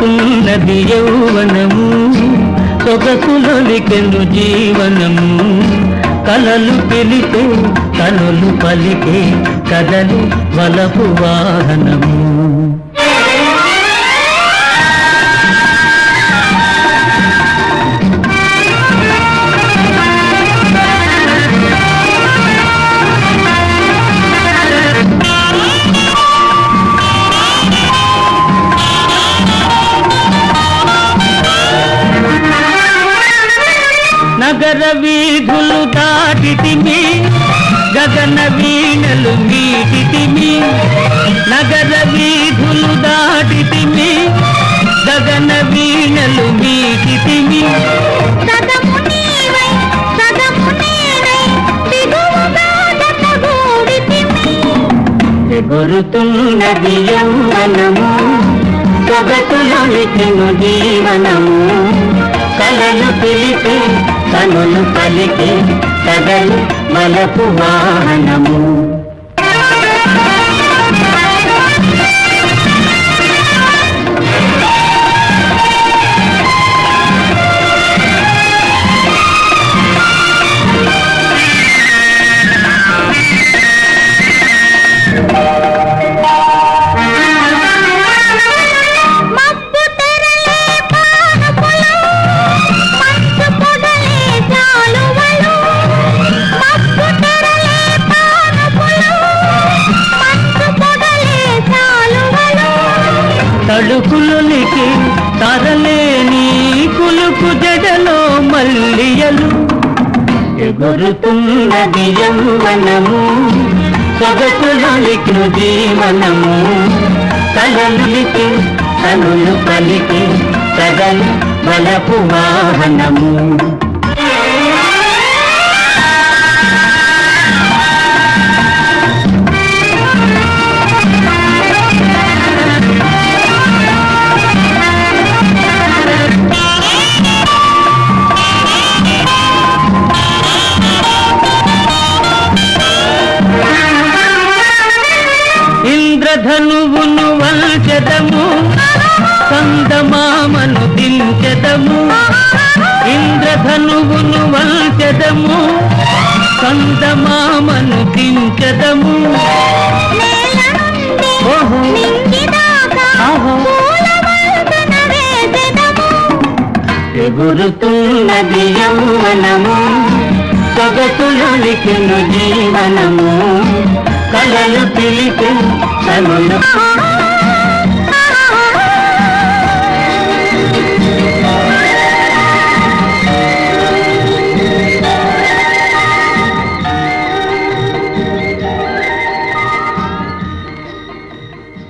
ఎగురుతున్నది యౌవనము సొగసులొలికెను జీవనము. కలలు పిలితే కనులు పలికే కదలి వలపు వాహనము. నగర వీధులు దాటితిమి గగన వీణలు మీటితిమి నగర వీధులు దాటితిమి గగన వీణలు మీటితిమి ఎగురుతున్నది యౌవనము సొగసులొలికెను జీవనము. కలలు పిలిపి కనులు పలికి కదలి మలపు వాహనము. తడుకులొలికి తరలేని కులుకు జడలో మల్లియలు. ఎగురుతున్నది యౌవనము సొగసులొలికి జీవనము. కలలికి తనులు పలికి సగన్ బలపు వాహనము. ఇంద్రధనువును వంచదము కందమామను దించెదము ఇంద్రధనువును వంచదము కందమామను దించెదము. ఓహో. ఎగురుతున్నది యౌవనము సొగసులొలికెను జీవనము కలలు పిలిపి కనులు